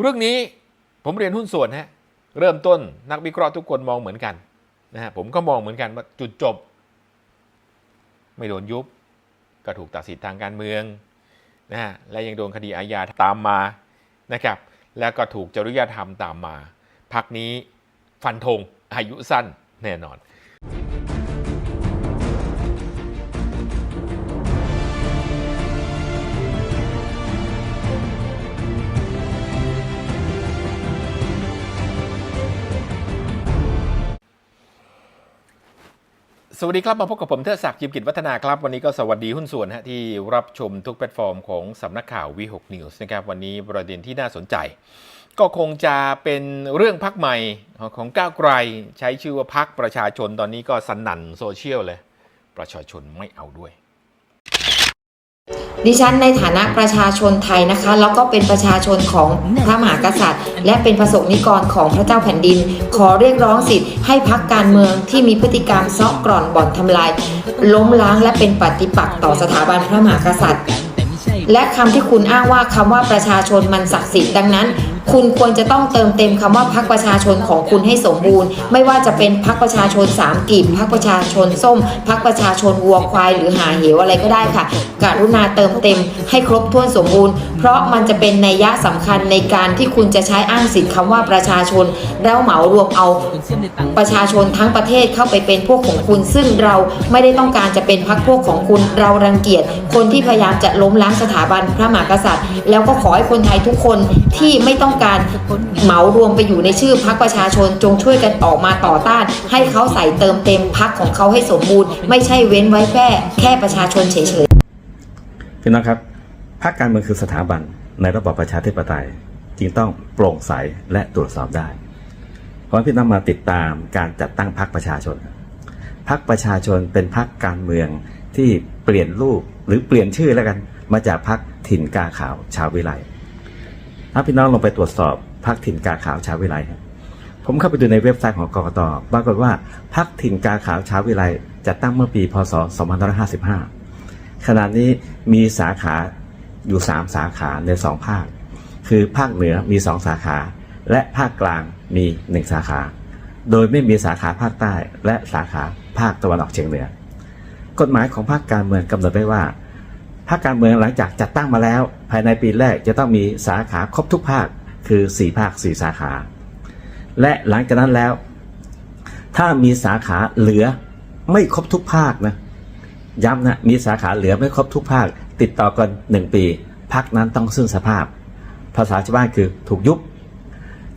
เรื่องนี้ผมเรียนหุ้นส่วนฮะเริ่มต้นนักวิเคราะห์ทุกคนมองเหมือนกันนะฮะผมก็มองเหมือนกันว่าจุดจบ ไม่โดนยุบ ก็ถูกตัดสิทธิทางการเมืองนะฮะและยังโดนคดีอาญาตามมานะครับ แล้วก็ถูกจริยธรรมตามมาพักนี้ฟันธงอายุสั้นแน่นอน สวัสดีครับ มาพบกับผมเทศศักดิ์ยิมกิจวัฒนาครับ วันนี้ก็สวัสดีหุ้นส่วนฮะที่รับชมทุกแพลตฟอร์มของสำนักข่าววีหกนิวส์นะครับ วันนี้ประเด็นที่น่าสนใจ ก็คงจะเป็นเรื่องพักใหม่ของก้าวไกล ใช้ชื่อว่าพักประชาชนตอนนี้ก็สนั่นโซเชียลเลย ประชาชนไม่เอาด้วย ดิฉันในฐานะประชาชนไทยนะคะ แล้วก็เป็นประชาชนของพระมหากษัตริย์ และเป็นประสงค์นิกรของพระเจ้าแผ่นดิน ขอเรียกร้องสิทธิ์ให้พักการเมืองที่มีพฤติกรรมซอกกร่อนบ่อนทำลาย ล้มล้างและเป็นปฏิปักษ์ต่อสถาบันพระมหากษัตริย์ และคำที่คุณอ้างว่าคำว่าประชาชนมันศักดิ์สิทธิ์ดังนั้น คุณควรจะต้องเติมเต็มคำว่าพักประชาชนของคุณให้สมบูรณ์ ไม่ว่าจะเป็นพักประชาชนสามกีบพักประชาชนส้ม พักประชาชนวัวควายหรือหาเหวอะไรก็ได้ค่ะ กรุณาเติมเต็มให้ครบถ้วนสมบูรณ์ เพราะมันจะเป็นนัยยะสำคัญในการที่คุณจะใช้อ้างสิทธิ์คำว่าประชาชน แล้วเหมารวมเอาประชาชนทั้งประเทศเข้าไปเป็นพวกของคุณ ซึ่งเราไม่ได้ต้องการจะเป็นพรรคพวกของคุณเรารังเกียจ คนที่พยายามจะล้มล้างสถาบันพระมหากษัตริย์ แล้วก็ขอให้คนไทยทุกคนที่ไม่ต้องการเหมารวมไปอยู่ในชื่อพรรคประชาชนจงช่วยกันออกมาต่อต้าน ให้เขาใส่เติมเต็มพรรคของเขาให้สมบูรณ์ ไม่ใช่เว้นไว้แค่แค่ประชาชนเฉยๆพี่น้องครับพรรคการเมืองคือสถาบันในระบอบประชาธิปไตยจึงต้องโปร่งใสและตรวจสอบได้ขอให้พี่น้องมาติดตามการจัดตั้งพรรคประชาชนพรรคประชาชนเป็นพรรคการเมืองที่เปลี่ยนรูปหรือเปลี่ยนชื่อแล้วกันมาจากพรรคถิ่นกาขาวชาววิไล ถ้าพี่น้องลงไปตรวจสอบพรรคถิ่นกาขาวชาววิไลครับผมเข้าไปดูในเว็บไซต์ของกรกตปรากฏว่าพรรคถิ่นกาขาวชาววิไลจัดตั้งเมื่อปีพศ 2555 ขณะนี้มีสาขาอยู่ 3 สาขาใน 2 ภาค คือภาคเหนือมี 2 สาขา และภาคกลางมี 1 สาขา โดยไม่มีสาขาภาคใต้ และสาขาภาคตะวันออกเฉียงเหนือ กฎหมายของภาคการเมืองกำหนดไว้ว่าภาคการเมืองหลังจากจัดตั้งมาแล้ว ภายในปีแรกจะต้องมีสาขาครบทุกภาคคือ 4 ภาค 4 สาขา และหลังจากนั้นแล้ว ถ้ามีสาขาเหลือไม่ครบทุกภาคนะย้ำนะมีสาขาเหลือไม่ครบทุกภาค ติดต่อกันหนึ่งปีพักนั้นต้องสิ้นสภาพ ภาษาชาวบ้านคือถูกยุบ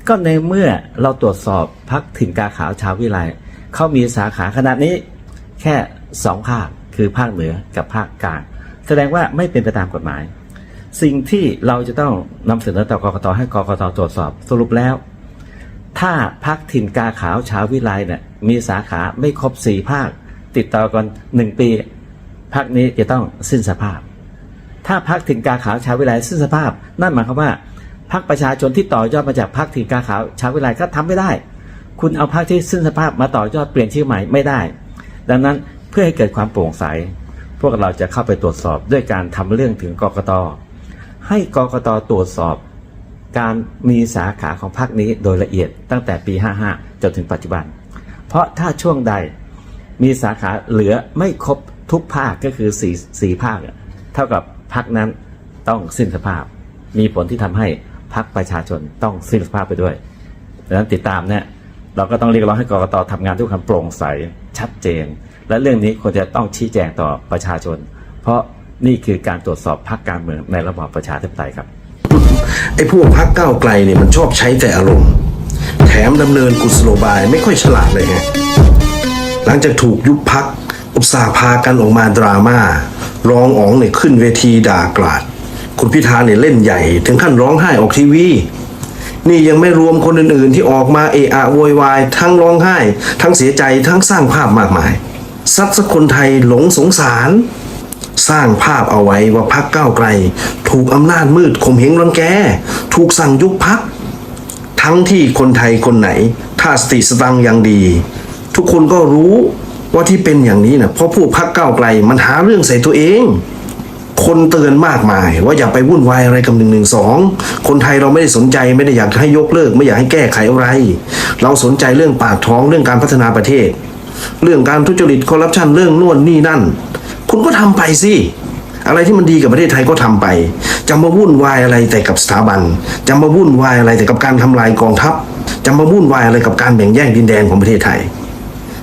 ก็ในเมื่อเราตรวจสอบพักถิ่นกาขาวชาววิไลเขามีสาขาขนาดนี้ แค่สองภาคคือภาคเหนือกับภาคกลาง แสดงว่าไม่เป็นไปตามกฎหมาย สิ่งที่เราจะต้องนำเสนอต่อกรกตให้กรกตตรวจสอบสรุปแล้ว ถ้าพักถิ่นกาขาวชาววิไลเนี่ยมีสาขาไม่ครบสี่ภาค ติดต่อกันหนึ่งปีพักนี้จะต้องสิ้นสภาพ ถ้าพักถิ่นกาขาวชาววิไลสิ้นสภาพ นั่นหมายความว่าพักประชาชนที่ต่อยอดมาจากพักถิ่นกาขาวชาววิไลก็ทำไม่ได้ คุณเอาพักที่สิ้นสภาพมาต่อยอดเปลี่ยนชื่อใหม่ไม่ได้ ดังนั้นเพื่อให้เกิดความโปร่งใส พวกเราจะเข้าไปตรวจสอบด้วยการทำเรื่องถึงกรกต ให้กกตตรวจสอบ การมีสาขาของพรรคนี้โดยละเอียดตั้งแต่ปี 55 จนถึงปัจจุบัน เพราะถ้าช่วงใดมีสาขาเหลือไม่ครบทุกภาคก็คือสี่สี่ภาค เท่ากับพรรคนั้นต้องสิ้นสภาพ มีผลที่ทำให้พรรคประชาชนต้องสิ้นสภาพไปด้วยดังนั้นติดตามเนี่ยเราก็ต้องเรียกร้องให้กรกตทำงานด้วยความโปร่งใสชัดเจน และเรื่องนี้ควรจะต้องชี้แจงต่อประชาชน เพราะ นี่คือการตรวจสอบพรรคการเมืองในระบอบประชาธิปไตยครับ ไอ้พวกพักก้าวไกลเนี่ยมันชอบใช้แต่อารมณ์ แถมดำเนินกุศโลบายไม่ค่อยฉลาดเลยฮะหลังจากถูกยุบพักอุตสาห์พากันออกมาดราม่าร้องอ๋องเนี่ยขึ้นเวทีด่ากราด คุณพิธาเนี่ยเล่นใหญ่ ถึงขั้นร้องไห้ออกทีวี นี่ยังไม่รวมคนอื่นๆ ที่ออกมาเอะอะโวยวายทั้งร้องไห้ ทั้งเสียใจทั้งสร้างภาพมากมายซัดสักคนไทยหลงสงสาร สร้างภาพเอาไว้ว่าพักก้าวไกล ถูกอำนาจมืดข่มเหงรังแก ถูกสั่งยุบพัก ทั้งที่คนไทยคนไหน ถ้าสติสตังยังดี ทุกคนก็รู้ว่าที่เป็นอย่างนี้นะเพราะพวกพักก้าวไกลมันหาเรื่องใส่ตัวเอง คนเตือนมากมาย ว่าอย่าไปวุ่นวายอะไรกับหนึ่งหนึ่งสองคนไทยเราไม่ได้สนใจไม่ได้อยากให้ยกเลิก ไม่อยากให้แก้ไขอะไร เราสนใจเรื่องปากท้องเรื่องการพัฒนาประเทศ เรื่องการทุจริตคอร์รัปชันเรื่องนู่นนี่นั่น คุณก็ทำไปสิอะไรที่มันดีกับประเทศไทยก็ทำไปจะมาวุ่นวายอะไรแต่กับสถาบันจะมาวุ่นวายอะไรแต่กับการทำลายกองทัพจะมาวุ่นวายอะไรกับการแบ่งแยกดินแดนของประเทศไทย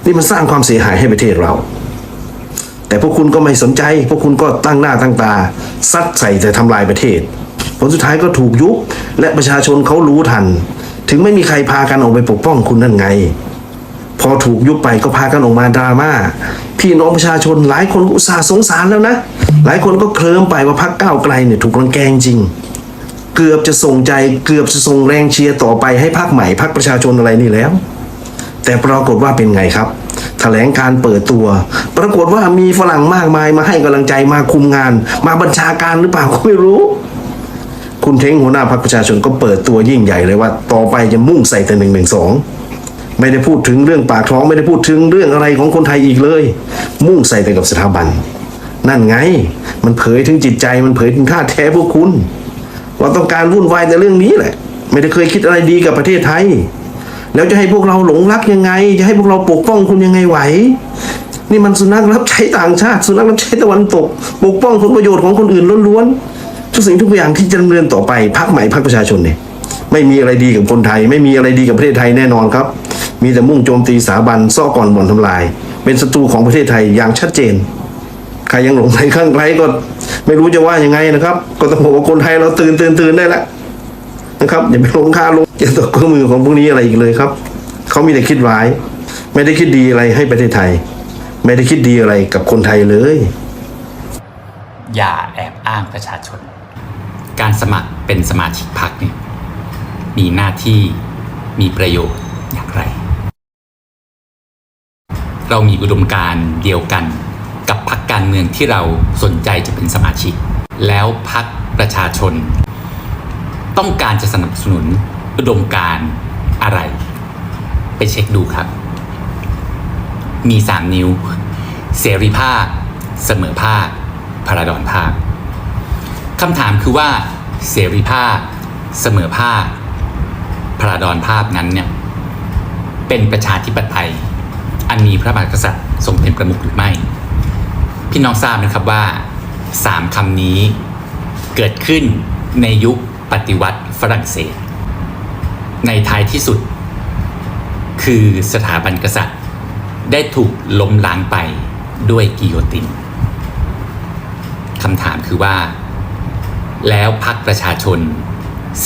นี่มันสร้างความเสียหายให้ประเทศเรา แต่พวกคุณก็ไม่สนใจ พวกคุณก็ตั้งหน้าตั้งตาซัดใส่แต่ทำลายประเทศ ผลสุดท้ายก็ถูกยุบและประชาชนเขารู้ทัน ถึงไม่มีใครพากันออกไปปกป้องคุณนั่นไง พอถูกยุบไปก็พากันออกมาดราม่าพี่น้องประชาชนหลายคนก็อุตส่าห์สงสารแล้วนะ หลายคนก็เคลิ้มไปว่าพักก้าวไกลเนี่ยถูกรังแกงจริง เกือบจะส่งใจเกือบจะส่งแรงเชียร์ต่อไปให้พักใหม่พักประชาชนอะไรนี่แล้ว แต่ปรากฏว่าเป็นไงครับแถลงการเปิดตัว ปรากฏว่ามีฝรั่งมากมายมาให้กำลังใจมาคุมงาน มาบัญชาการหรือเปล่าก็ไม่รู้ คุณเท้งหัวหน้าพรรคประชาชนก็เปิดตัวยิ่งใหญ่เลยว่า ต่อไปจะมุ่งใส่แต่หนึ่งหนึ่งสอง ไม่ได้พูดถึงเรื่องปากท้องไม่ได้พูดถึงเรื่องอะไรของคนไทยอีกเลย มุ่งใส่แต่กับสถาบัน นั่นไง มันเผยถึงจิตใจมันเผยถึงท่าแท้พวกคุณว่าต้องการวุ่นวายแต่เรื่องนี้แหละ ไม่ได้เคยคิดอะไรดีกับประเทศไทย แล้วจะให้พวกเราหลงรักยังไง จะให้พวกเราปกป้องคุณยังไงไหว นี่มันสุนัขรับใช้ต่างชาติ สุนัขรับใช้ตะวันตก ปกป้องผลประโยชน์ของคนอื่นล้วนๆทุกสิ่งทุกอย่างที่จะดำเนินต่อไปพักใหม่พักประชาชนเนี่ยไม่มีอะไรดีกับคนไทย ไม่มีอะไรดีกับประเทศไทยแน่นอนครับ มีแต่มุ่งโจมตีสถาบันซ่อก่อนบ่อนทำลาย เป็นศัตรูของประเทศไทยอย่างชัดเจน ใครยังหลงไหลข้างไกลก็ไม่รู้จะว่ายังไงนะครับ ก็ต้องบอกว่าคนไทยเราตื่นตื่นตื่นได้แล้วนะครับอย่าไปลงคาลงเกี่ยวกับเครื่องมือของพวกนี้อะไรอีกเลยครับเขามีแต่คิดร้าย ไม่ได้คิดดีอะไรให้ประเทศไทย ไม่ได้คิดดีอะไรกับคนไทยเลย อย่าแอบอ้างประชาชน การสมัครเป็นสมาชิกพรรคเนี่ยมีหน้าที่มีประโยชน์อย่างไร เรามีอุดมการณ์เดียวกัน กับพรรคการเมืองที่เราสนใจจะเป็นสมาชิก แล้วพรรคประชาชน ต้องการจะสนับสนุนอุดมการณ์อะไร ไปเช็คดูครับ มี 3 นิ้ว เสรีภาพ เสมอภาคพาราดอนภาคคำถามคือว่าเสรีภาพ เสมอภาคพาราดอนภาพนั้นเนี่ยเป็นประชาธิปไตย อันมีพระมหากษัตริย์ทรงเป็นประมุขหรือไม่ พี่น้องทราบไหมครับว่าสามคำนี้เกิดขึ้นในยุคปฏิวัติฝรั่งเศส ในท้ายที่สุด คือสถาบันกษัตริย์ ได้ถูกล้มล้างไปด้วยกิโยตินคำถามคือว่า แล้วพรรคประชาชน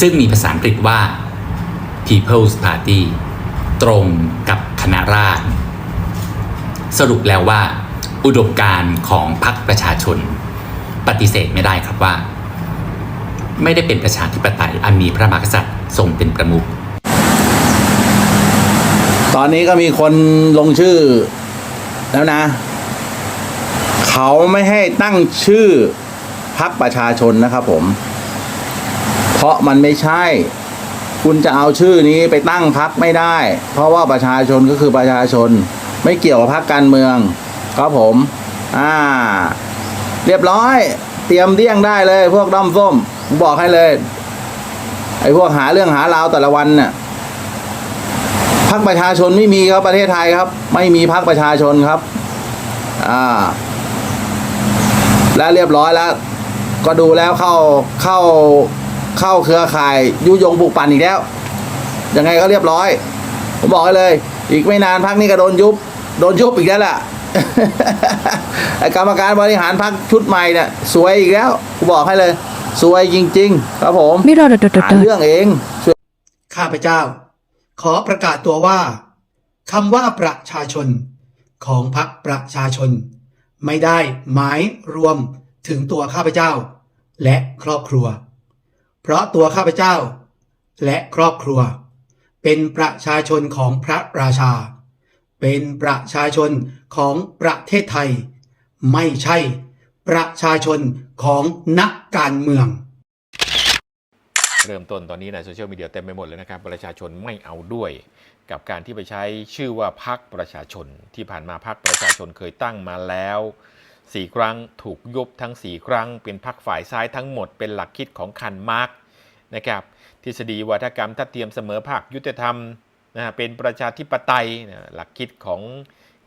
ซึ่งมีภาษาอังกฤษว่า People's Party ตรงกับคณะราษฎร สรุปแล้วว่า อุดมการณ์ของพรรคประชาชน ปฏิเสธไม่ได้ครับว่า ไม่ได้เป็นประชาธิปไตยอันมีพระมหากษัตริย์ทรงเป็นประมุขตอนนี้ก็มีคนลงชื่อ แล้วนะ เขาไม่ให้ตั้งชื่อพักประชาชนนะครับผม เพราะมันไม่ใช่ คุณจะเอาชื่อนี้ไปตั้งพักไม่ได้ เพราะว่าประชาชนก็คือประชาชน ไม่เกี่ยวกับพักการเมืองครับผม อ่า เรียบร้อย เตรียมเดี่ยงได้เลย พวกด้อมส้มผมบอกให้เลย ไอ้พวกหาเรื่องหาราวแต่ละวันเนี่ยพักประชาชนไม่มีครับประเทศไทยครับ ไม่มีพักประชาชนครับ อ่า และเรียบร้อยแล้ว ก็ดูแล้วเข้าเข้าเข้าเครือข่ายยุยงปลูกปั่นอีกแล้วยังไงก็เรียบร้อย ผมบอกให้เลย อีกไม่นานพักนี้ก็โดนยุบ โดนยุบอีกแล้วแหละไอ้กรรมการบริหารพักชุดใหม่เนี่ยสวยอีกแล้วผมบอกให้เลย สวยจริง ๆ ครับผมไม่รอดดดดหาดเรื่องเองข้าพเจ้า ขอประกาศตัวว่าคำว่าประชาชน ของพรรคประชาชน ไม่ได้หมายรวมถึงตัวข้าพเจ้า และครอบครัว เพราะตัวข้าพเจ้า และครอบครัว เป็นประชาชนของพระราชา เป็นประชาชนของประเทศไทย ไม่ใช่ ประชาชนของนักการเมือง เริ่มต้นตอนนี้ในโซเชียลมีเดียเต็มไปหมดเลยนะครับ ประชาชนไม่เอาด้วย กับการที่ไปใช้ชื่อว่าพักประชาชน ที่ผ่านมาพักประชาชนเคยตั้งมาแล้วสี่ครั้งถูกยุบทั้ง4ครั้ง เป็นพรรคฝ่ายซ้ายทั้งหมดเป็นหลักคิดของคันมาร์กนะครับทฤษฎีวัฒกรรมทัดเทียมเสมอภาคยุติธรรม นะเป็นประชาธิปไตยนะหลักคิดของ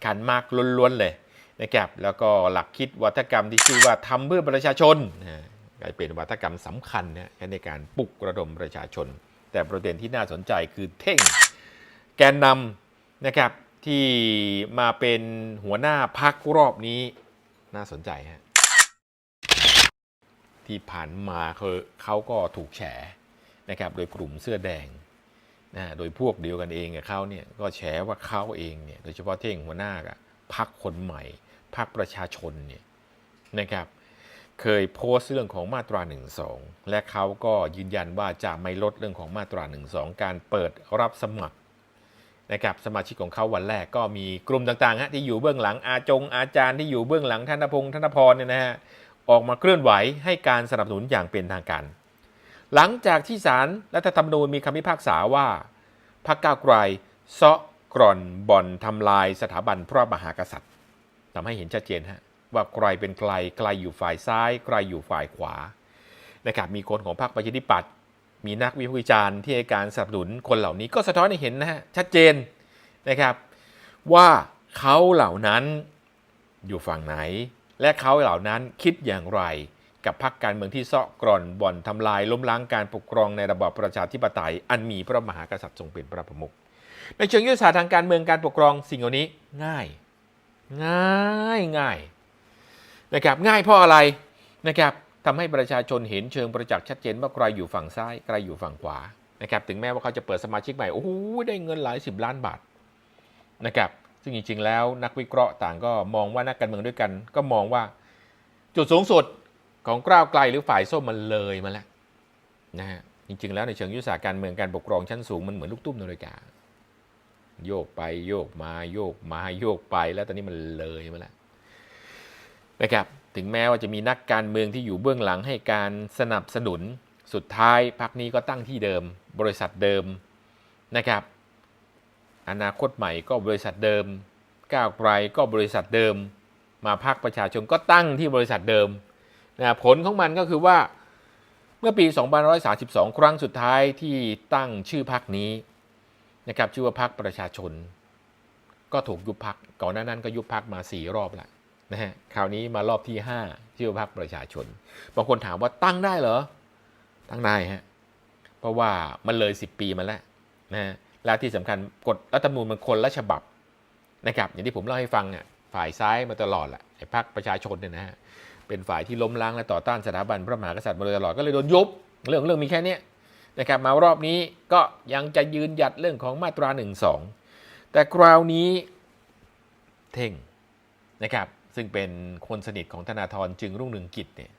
คันมากล้วนๆเลยนะครับแล้วก็หลักคิดวัฒกรรมที่ชื่อว่าทำเพื่อประชาชนนะกลายเป็นวัฒกรรมสำคัญนะในการปลุกระดมประชาชน แต่ประเด็นที่น่าสนใจคือเท่งแกนนำนะครับที่มาเป็นหัวหน้าพักรอบนี้น่าสนใจฮะที่ผ่านมาเขาเขาก็ถูกแฉนะครับโดยกลุ่มเสื้อแดง นะโดยพวกเดียวกันเองกับเขาเนี่ยก็แฉว่าเขาเองเนี่ยโดยเฉพาะเท่งหัวหน้าพักคนใหม่พักประชาชนเนี่ยนะครับเคยโพสต์เรื่องของมาตรา 1 2 และเขาก็ยืนยันว่าจะไม่ลดเรื่องของมาตรา 1 2 การเปิดรับสมัครนะครับสมาชิกของเขาวันแรกก็มีกลุ่มต่างๆฮะที่อยู่เบื้องหลังอาจงอาจารย์ที่อยู่เบื้องหลังธนพงศ์ธนพรเนี่ยนะฮะออกมาเคลื่อนไหวให้การสนับสนุนอย่างเป็นทางการ หลังจากที่ศาลรัฐธรรมนูญมีคำพิพากษาว่าพรรคก้าวไกลเซาะกร่อนบ่อนทำลายสถาบันพระมหากษัตริย์ทำให้เห็นชัดเจนฮะว่าใครเป็นใครใครอยู่ฝ่ายซ้ายใครอยู่ฝ่ายขวานะครับมีคนของพรรคประชาธิปัตย์มีนักวิพากษ์วิจารณ์ที่ให้การสนับสนุนคนเหล่านี้ก็สะท้อนให้เห็นนะฮะชัดเจนนะครับว่าเขาเหล่านั้นอยู่ฝั่งไหน และเขาเหล่านั้นคิดอย่างไร กับพรรคการเมืองที่เซาะกร่อนบ่อนทำลายล้มล้างการปกครองในระบอบประชาธิปไตย อันมีพระมหากษัตริย์ทรงเป็นพระประมุขในเชิงยุทธศาสตร์ทางการเมืองการปกครองสิ่งเหล่านี้ง่าย ง่ายง่ายนะครับง่ายเพราะอะไรนะครับทำให้ประชาชนเห็นเชิงประจักษ์ชัดเจนว่าใครอยู่ฝั่งซ้ายใครอยู่ฝั่งขวานะครับถึงแม้ว่าเขาจะเปิดสมาชิกใหม่โอ้โหได้เงินหลายสิบล้านบาทนะครับซึ่งจริงๆแล้วนักวิเคราะห์ต่างก็มองว่านักการเมืองด้วยกัน ก็มองว่าจุดสูงสุด ของก้าวไกลหรือฝ่ายส้มมันเลยมาแล้วนะฮะจริงๆแล้วในเชิงยุทธศาสตร์การเมืองการปกครองชั้นสูงมันเหมือนลูกตุ้มนาฬิกาโยกไปโยกมาโยกมาโยกไปแล้วตอนนี้มันเลยมาแล้วนะครับถึงแม้ว่าจะมีนักการเมืองที่อยู่เบื้องหลังให้การสนับสนุนสุดท้ายพักนี้ก็ตั้งที่เดิม บริษัทเดิมนะครับ อนาคตใหม่ก็บริษัทเดิม ก้าวไกลก็บริษัทเดิม มาพักประชาชนก็ตั้งที่บริษัทเดิม นะผลของมันก็คือว่าเมื่อปี2532 ครั้งสุดท้ายที่ตั้งชื่อพักนี้นะครับชื่อว่าพักประชาชน ก็ถูกยุบพักก่อนหน้านั้นก็ยุบพักมา 4 รอบแล้วนะฮะคราวนี้มารอบที่ 5 ชื่อว่าพักประชาชนบางคนถามว่าตั้งได้เหรอ ตั้งได้ฮะเพราะว่ามันเลย 10 ปีมาแล้วนะฮะและที่สำคัญกฎรัฐธรรมนูญมันคนละฉบับนะครับอย่างที่ผมเล่าให้ฟังอะฝ่ายซ้ายมาตลอดแหละไอ้พรรคประชาชนเนี่ยนะฮะ เป็นฝ่ายที่ล้มล้างและต่อต้านสถาบันพระมหากษัตริย์มาโดยตลอดก็เลยโดนยุบเรื่องเรื่องมีแค่นี้นะครับมารอบนี้ก็ยังจะยืนหยัดเรื่องของมาตรา1นึแต่คราวนี้เท่งนะครับซึ่งเป็นคนสนิทของธนาธรจึงรุ่งเรืองกิจเนี่ย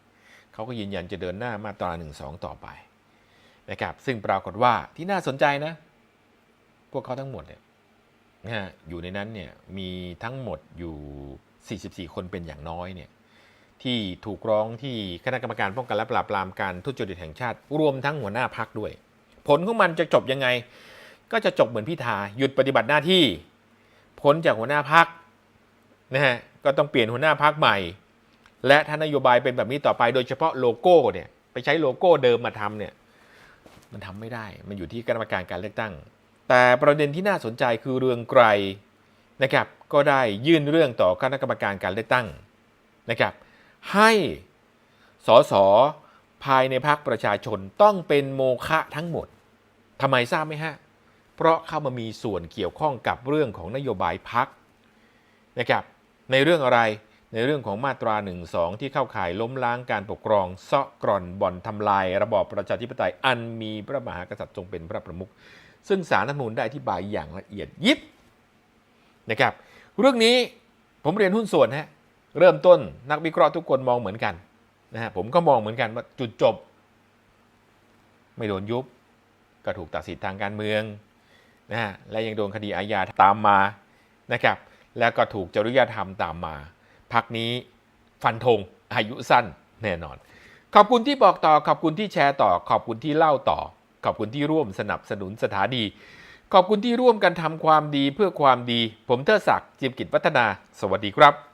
เขาก็ยืนยันจะเดินหน้ามาตรา1นึต่อไปนะครับซึ่งปรากฏว่าที่น่าสนใจนะ พวกเขาทั้งหมดเนี่ยนะฮะอยู่ในนั้นเนี่ยมีทั้งหมดอยู่ 44 คนเป็นอย่างน้อยเนี่ย ที่ถูกร้องที่คณะกรรมการป้องกันและปราบปรามการทุจริตแห่งชาติ รวมทั้งหัวหน้าพักด้วย ผลของมันจะจบยังไง ก็จะจบเหมือนพิธาหยุดปฏิบัติหน้าที่พ้นจากหัวหน้าพักนะฮะก็ต้องเปลี่ยนหัวหน้าพักใหม่ และถ้านโยบายเป็นแบบนี้ต่อไป โดยเฉพาะโลโก้เนี่ยไปใช้โลโก้เดิมมาทำเนี่ยมันทำไม่ได้ มันอยู่ที่คณะกรรมการการเลือกตั้ง แต่ประเด็นที่น่าสนใจคือเรืองไกรนะครับก็ได้ยื่นเรื่องต่อคณะกรรมการการเลือกตั้งนะครับ ให้สสภายในพรรคประชาชนต้องเป็นโมฆะทั้งหมดทำไมทราบไหมฮะ เพราะเข้ามามีส่วนเกี่ยวข้องกับเรื่องของนโยบายพักนะครับ ในเรื่องอะไร ในเรื่องของมาตรา1นึที่เข้าข่ายล้มล้างการปกครองเซาะกร่อนบ่อนทำลาย ระบอบประชาธิปไตยอันมีพระมหากษัตริย์ทรงเป็นพระประมุข ซึ่งสารรัฐมนูญได้อธิบายอย่างละเอียดยิบนะครับ เรื่องนี้ผมเรียนหุ้นส่วนฮะ เริ่มต้นนักวิเคราะห์ทุกคนมองเหมือนกันนะฮะผมก็มองเหมือนกันว่าจุดจบ ไม่โดนยุบ ก็ถูกตัดสิทธิทางการเมืองนะฮะและยังโดนคดีอาญาตามมานะครับ แล้วก็ถูกจริยธรรมตามมาพักนี้ฟันธงอายุสั้นแน่นอน ขอบคุณที่บอกต่อขอบคุณที่แชร์ต่อ ขอบคุณที่เล่าต่อ ขอบคุณที่ร่วมสนับสนุนสถานีขอบคุณที่ร่วมกันทำความดีเพื่อความดี ผมเทอศักดิ์จิมกิจวัฒนา สวัสดีครับ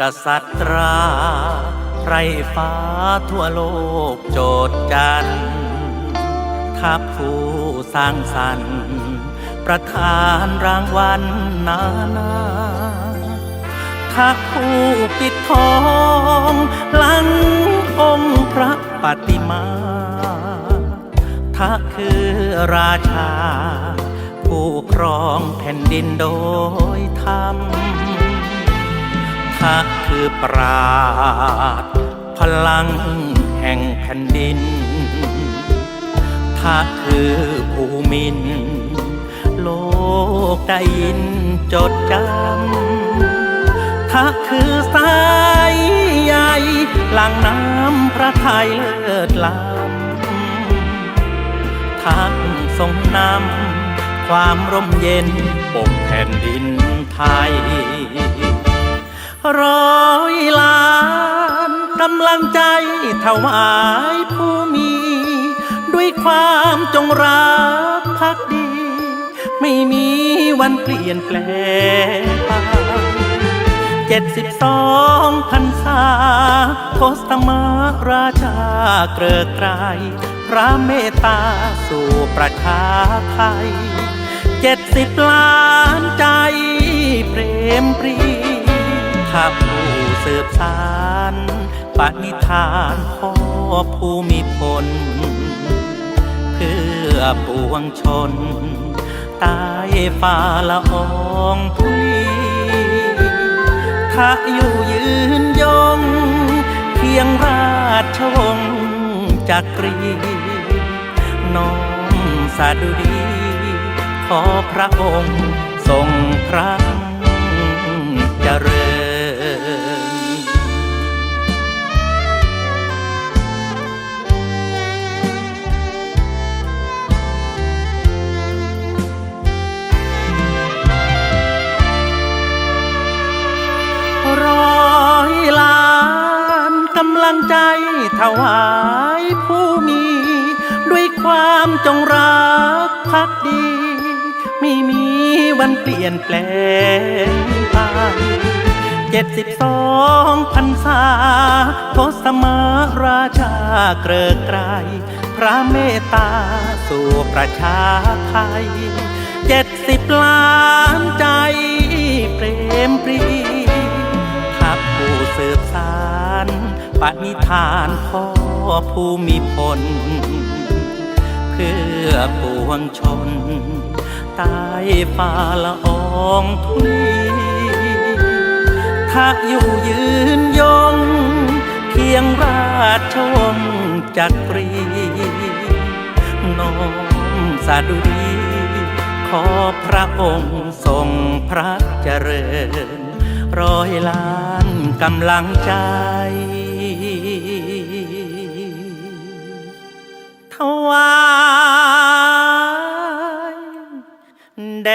กษัตราไรฟ้าทั่วโลกโจดจันทร์ถ้าผู้สร้างสรรค์ ประธานรางวัลนานาถ้าผู้ปิดทองหลังองค์พระปฏิมาถ้าคือราชา ผู้ครองแผ่นดินโดยธรรม ถ้าคือปราดพลังแห่งแผ่นดินถ้าคือภูมิน โลกได้ยินจดจำถ้าคือสายใหญ่หลังน้ำพระไทยเลิศล้ำท่านทรงนำความร่มเย็นปกแผ่นดินไทย ร้อยล้านกำลังใจถวายผู้มี ด้วยความจงรักภักดี ไม่มีวันเปลี่ยนแปลงไปเจ็ดสิบสองพรรษาโคสมาราชาเกริกไกรพระเมตตาสู่ประชาไทยเจ็ดสิบล้านใจ เปรมปรี ถ้าผู้สืบสารปณิธานพ่อภูมิพล เพื่อปวงชนใต้ฟ้าละอองทุลีถ้าอยู่ยืนยง เพียงราชวงศ์จักรี น้อมสาดุดี ขอพระองค์ทรงพระเจริญ วายผู้มี ด้วยความจงรักภักดี ไม่มีวันเปลี่ยนแปลงไปเจ็ดสิบสองพรรษาทศมาราชาเกริกไกรพระเมตตาสู่ประชาไทยเจ็ดสิบล้านใจเปรมปรีถ้าผู้สืบสาร ปณิธานพ่อภูมิพล เพื่อปวงชนใต้ฟ้าละอองทุลีถ้าอยู่ยืนยงเพียงราชวงศ์จักรี น้อมสาดุดีขอพระองค์ทรงพระเจริญ ร้อยล้านกำลังใจ วายแด